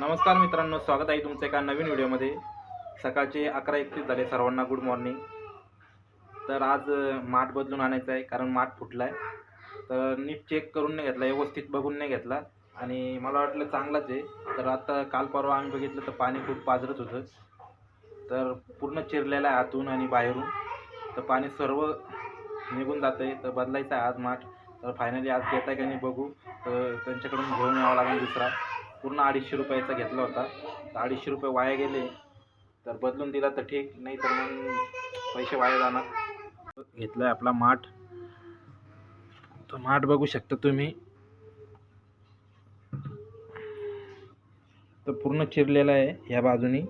नमस्कार मित्रांनो स्वागत आहे तुमचं एका नवीन व्हिडिओमध्ये. सकाळचे अकरा एकतीस झाले सर्वांना गुड मॉर्निंग तर आज माठ बदलून आणायचं आहे कारण माठ फुटला आहे तर नीट चेक करून नाही घेतला व्यवस्थित बघून नाही घेतला. आणि मला वाटलं चांगलाच आहे. तर आता काल परवा आम्ही बघितलं तर पाणी खूप पाजरत होतं. तर पूर्ण चिरलेलं आहे आतून आणि बाहेरून. तर पाणी सर्व निघून जातं आहे तर बदलायचं आहे आज माठ. तर फायनली आज घेत आहे का नाही बघू. तर त्यांच्याकडून घेऊन यावं लागेल दुसरा. पूर्ण अडीचशे रुपयाचा घेतला होता. तर अडीचशे रुपये वाया गेले. तर बदलून दिला तर ठीक नाही तर मग पैसे वाया जाणार. घेतला आहे आपला माठ. तो माठ बघू शकता तुम्ही. तर पूर्ण चिरलेला आहे ह्या बाजूनी.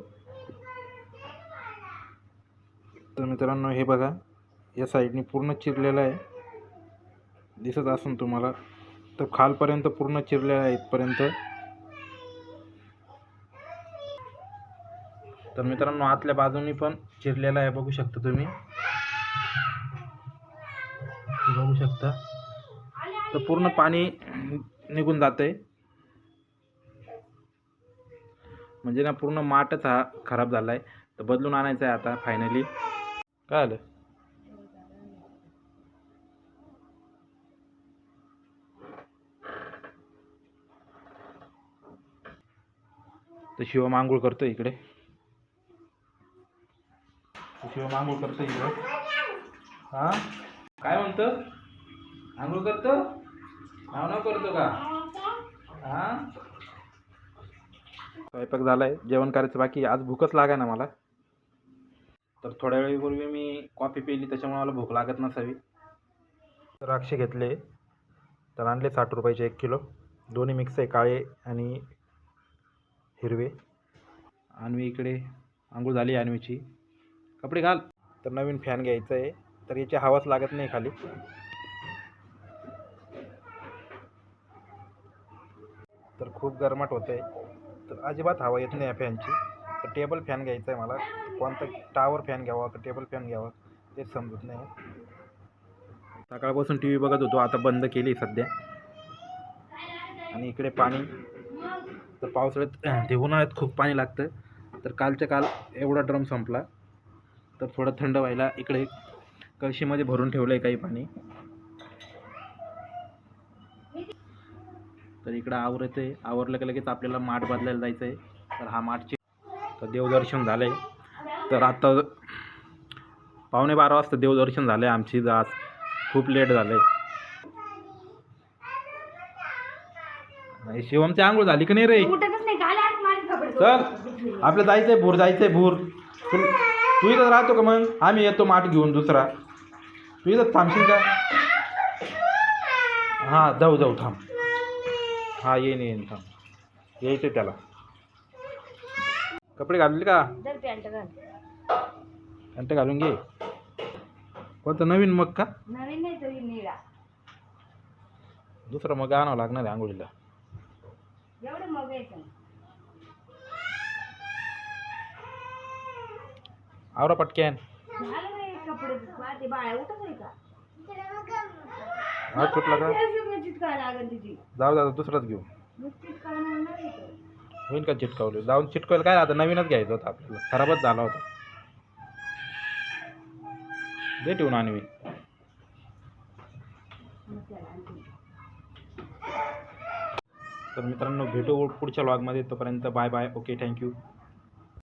तर मित्रांनो हे बघा या साईडनी पूर्ण चिरलेलं आहे. दिसत असून तुम्हाला. तर खालपर्यंत पूर्ण चिरलेला आहे इथपर्यंत. तर मित्रांनो आतल्या बाजूनी पण चिरलेला आहे बघू शकता तुम्ही. बघू शकता. तर पूर्ण पाणी निघून जाते म्हणजे ना पूर्ण माठच हा खराब झाला आहे तर बदलून आणायचं आहे आता फायनली काय आलं? तर शिवम मांगूळ करतो इकडे. शिवम आंघोळ करतो इकडं. हा? काय म्हणतो? आंघोळ करतो? नाव नाव करतो का? हा? स्वयंपाक झालाय जेवण करायचं बाकी आज भूकच लागाय ना मला. तर थोड्या वेळेपूर्वी मी कॉफी पिली त्याच्यामुळे मला भूक लागत नसावी. द्राक्षे घेतले. तर आणले साठ रुपयाचे एक किलो. दोन्ही मिक्स आहे काळे आणि हिरवे. आणवी इकडे. आंघोळ झाली आणवीची. कपडे घाल. तर नवीन फॅन घ्यायचं आहे. तर याची हवाच लागत नाही खाली. तर खूप गरमाट होत आहे तर अजिबात हवा येत नाही या फॅनची तर टेबल फॅन घ्यायचा आहे मला. कोणता टावर फॅन घ्यावा का टेबल फॅन घ्यावा तेच समजत नाही. सकाळपासून टी व्ही बघत होतो. आता बंद केली सध्या. आणि इकडे पाणी. तर पावसाळ्यात ते उन्हाळ्यात खूप पाणी लागतं. तर कालच्या काल एवढा ड्रम संपला. तर थोडं थंड व्हायला इकडे कळशीमध्ये भरून ठेवलं आहे काही पाणी. तर इकडं आवरत आहे आवरलं की लगेच आपल्याला माठ बदलायला जायचं आहे तर हा माठचे तर देवदर्शन झालं आहे तर आता पावणे बारा वाजता देवदर्शन झालं आहे आमची आज खूप लेट झालं आहे शिवमची आंघोळ झाली का नाही रे? नाही. चल आपलं जायचंय भूर जायचंय भूर. तू इथं राहतो का मग? आम्ही येतो माठ घेऊन दुसरा. तू इथं थांबशील का? हां जाऊ जाऊ थांब. हां येईन येईन थांब. यायचं त्याला. कपडे घालले का? दर पॅन्ट घालून घे. कोणतं नवीन मग का? नवीन नाही तरी निळा. दुसरं मग आणावं लागणार आहे आंघोळीला. एवढं मग आवरा पटक्यान. हा नाही का तुटला का? जाऊ जाऊ दुसराच घेऊ. होईन होईल का चिटकावलं? जाऊन चिटकावलं. काय आता नवीनच घ्यायचं होतं आपल्याला. खराबच झाला होता. दे ठेवून आणवी. तर मित्रांनो भेटू पुढच्या लॉगमध्ये तोपर्यंत बाय बाय. Okay thank you